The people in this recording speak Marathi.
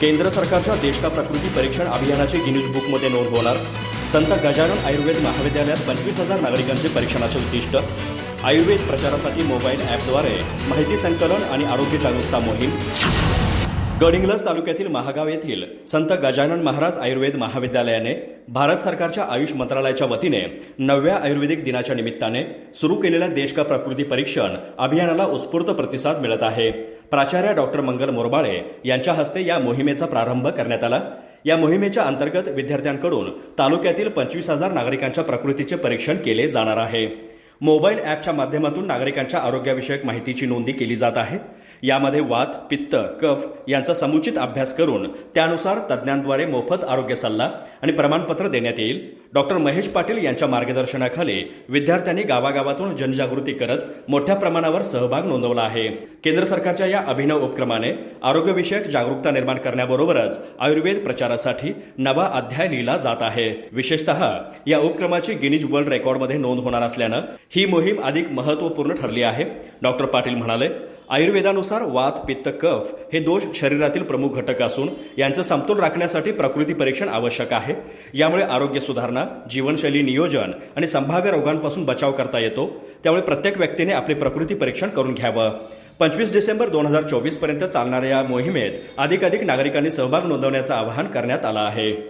केंद्र सरकारच्या देश का प्रकृती परीक्षण अभियानाची गिनीज बुकमध्ये नोंद होणार. संत गजानन आयुर्वेद महाविद्यालयात पंचवीस हजार नागरिकांचे परीक्षणाचे उद्दिष्ट. आयुर्वेद प्रचारासाठी मोबाईल ॲपद्वारे माहिती संकलन आणि आरोग्य जागरूकता मोहीम. गडिंग्लज तालुक्यातील महागाव येथील संत गजानन महाराज आयुर्वेद महाविद्यालयाने भारत सरकारच्या आयुष मंत्रालयाच्या वतीने नवव्या आयुर्वेदिक दिनाच्या निमित्ताने सुरू केलेल्या देश का प्रकृती परीक्षण अभियानाला उत्स्फूर्त प्रतिसाद मिळत आहे. प्राचार्य डॉक्टर मंगल मोरबाळे यांच्या हस्ते या मोहिमेचा प्रारंभ करण्यात आला. या मोहिमेच्या अंतर्गत विद्यार्थ्यांकडून तालुक्यातील पंचवीस हजार नागरिकांच्या प्रकृतीचे परीक्षण केले जाणार आहे. मोबाईल ॲपच्या माध्यमातून नागरिकांच्या आरोग्याविषयक माहितीची नोंदी केली जात आहे. यामध्ये वात पित्त कफ यांचा समुचित अभ्यास करून त्यानुसार तज्ज्ञांद्वारे मोफत आरोग्य सल्ला आणि प्रमाणपत्र देण्यात येईल. डॉक्टर महेश पाटील यांच्या मार्गदर्शनाखाली विद्यार्थ्यांनी गावागावातून जनजागृती करत मोठ्या प्रमाणावर सहभाग नोंदवला आहे. केंद्र सरकारच्या या अभिनव उपक्रमाने आरोग्यविषयक जागरूकता निर्माण करण्याबरोबरच आयुर्वेद प्रचारासाठी नवा अध्याय लिहिला जात आहे. विशेषतः या उपक्रमाची गिनीज वर्ल्ड रेकॉर्डमध्ये नोंद होणार असल्यानं ही मोहीम अधिक महत्त्वपूर्ण ठरली आहे. डॉक्टर पाटील म्हणाले आयुर्वेदानुसार वात पित्त कफ हे दोष शरीरातील प्रमुख घटक असून यांचं समतोल राखण्यासाठी प्रकृती परीक्षण आवश्यक आहे. यामुळे आरोग्य सुधारणा जीवनशैली नियोजन आणि संभाव्य रोगांपासून बचाव करता येतो. त्यामुळे प्रत्येक व्यक्तीने आपले प्रकृती परीक्षण करून घ्यावं. पंचवीस डिसेंबर दोन हजार चोवीसपर्यंत चालणाऱ्या या मोहिमेत अधिकाधिक नागरिकांनी सहभाग नोंदवण्याचं आवाहन करण्यात आलं आहे.